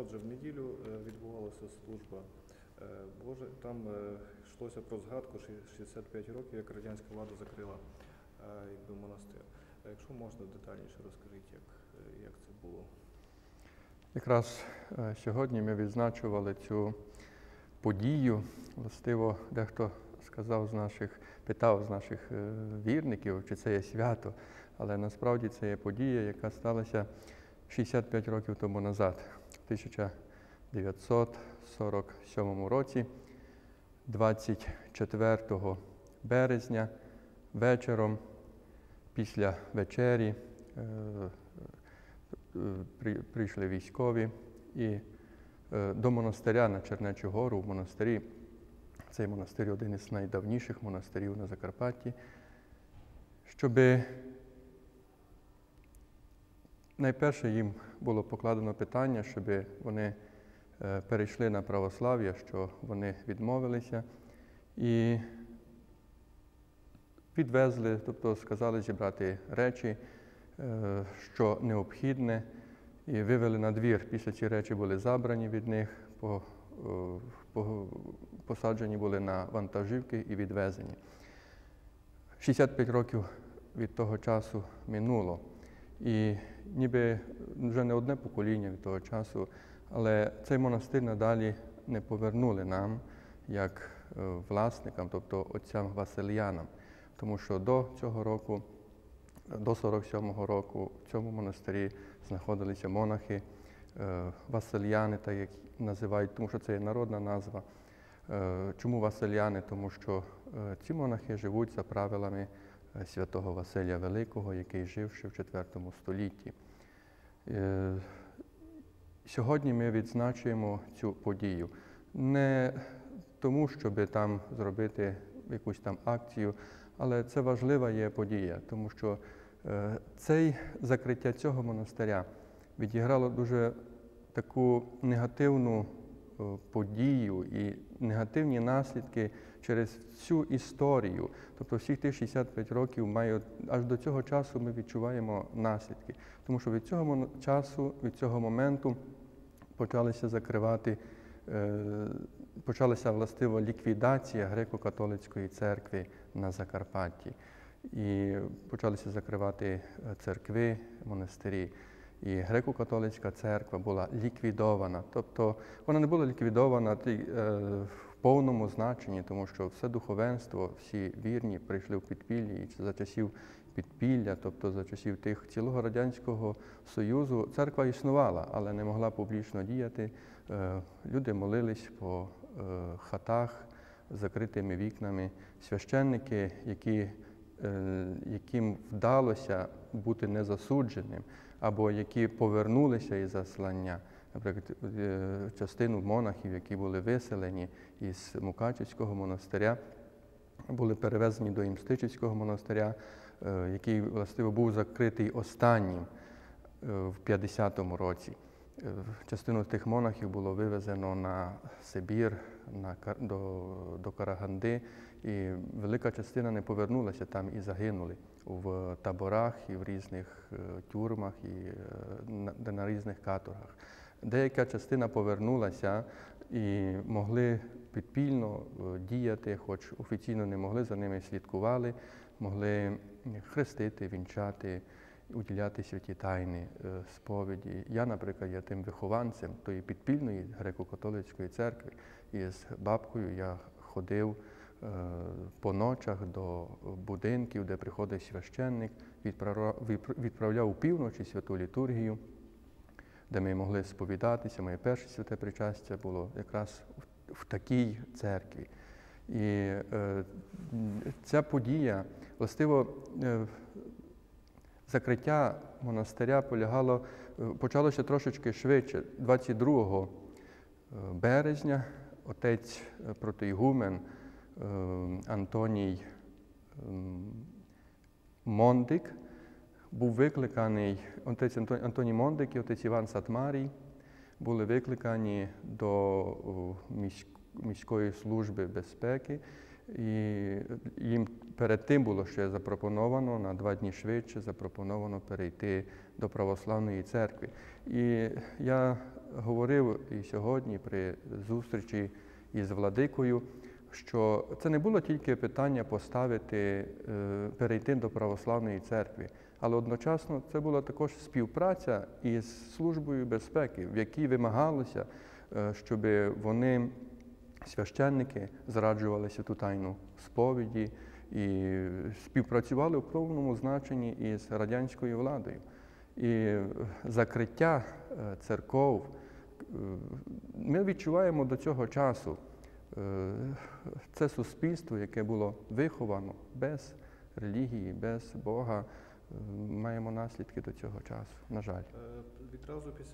Отже, в неділю е, відбувалася служба е, Божа. Там е, йшлося про згадку 65 років, як радянська влада закрила якби, монастир. Якщо можна детальніше розкажіть, як, як це було. Якраз сьогодні ми відзначували цю подію. Властиво, дехто сказав з наших, питав з наших вірників, чи це є свято, але насправді це є подія, яка сталася 65 років тому назад, 1947 році, 24 березня, вечором, після вечері. е, е, при- прийшли військові і е, до монастиря на Чернечу гору в монастирі. Цей монастир один із найдавніших монастирів на Закарпатті, щоб найперше їм було покладено питання, щоб вони е, перейшли на православ'я, що вони відмовилися, і відвезли, тобто сказали зібрати речі, е, що необхідне, і вивели на двір. Після ці речі були забрані від них, е, по- посаджені були на вантажівки і відвезені. 65 років від того часу минуло. І ніби вже не одне покоління від того часу, але цей монастир надалі не повернули нам як е, власникам, тобто отцям Васильянам. Тому що до цього року, до 47-го року в цьому монастирі знаходилися монахи, е, Васильяни, так як називають, тому що це є народна назва. Е, Чому Васильяни? Тому що ці монахи живуть за правилами святого Василія Великого, який жив ще в IV столітті. Е, Сьогодні ми відзначуємо цю подію. Не тому, щоб там зробити якусь там акцію, але це важлива є подія, тому що е, цей закриття цього монастиря відіграло дуже таку негативну е, подію і негативні наслідки через всю історію. Тобто всіх тих 65 років має аж до цього часу ми відчуваємо наслідки. Тому що від цього часу, від цього моменту почалися закривати, е, почалася властиво ліквідація греко-католицької церкви на Закарпатті. І почалися закривати е, церкви, монастирі. І греко-католицька церква була ліквідована. Тобто вона не була ліквідована е, повному значенні, тому що все духовенство, всі вірні прийшли в підпіллі, і за часів підпілля, тобто за часів тих цілого Радянського Союзу, церква існувала, але не могла публічно діяти. Е, Люди молились по е, хатах з закритими вікнами. Священники, які, е, яким вдалося бути незасудженим, або які повернулися із заслання. Наприклад, е, частину монахів, які були виселені із Мукачівського монастиря, були перевезені до Імстичівського монастиря, е, який властиво був закритий останнім е, в 50-му році. Частину тих монахів було вивезено на Сибір, на, до, до Караганди, і велика частина не повернулася там і загинули в таборах і в різних тюрмах, і на, на різних каторгах. Деяка частина повернулася і могли підпільно е, діяти, хоч офіційно не могли, за ними слідкували, могли хрестити, вінчати, уділяти святі тайни, е, сповіді. Я, наприклад, є тим вихованцем тої підпільної греко-католицької церкви. І з бабкою я ходив е, по ночах до будинків, де приходить священник, відправляв у півночі святу літургію де ми могли сповідатися. Моє перше святе причастя було якраз в, такій церкві. І е, ця подія, властиво, е, закриття монастиря полягало, е, почалося трошечки швидше. 22 березня отець е, протоігумен е, Антоній ем, Мондик був викликаний отець Антон- Антоній Мондик і отець Іван Сатмарій були викликані до міської служби безпеки, і їм перед тим було ще запропоновано на два дні швидше запропоновано перейти до православної церкви. І я говорив і сьогодні при зустрічі із владикою, що це не було тільки питання поставити, е, перейти до православної церкви, але одночасно це була також співпраця із службою безпеки, в якій вимагалося, е, щоб вони, священники, зраджували святу тайну сповіді і співпрацювали в повному значенні із радянською владою. І закриття е, церков е, ми відчуваємо до цього часу. Це суспільство, яке було виховано без релігії, без Бога, маємо наслідки до цього часу, на жаль. Е, Відразу після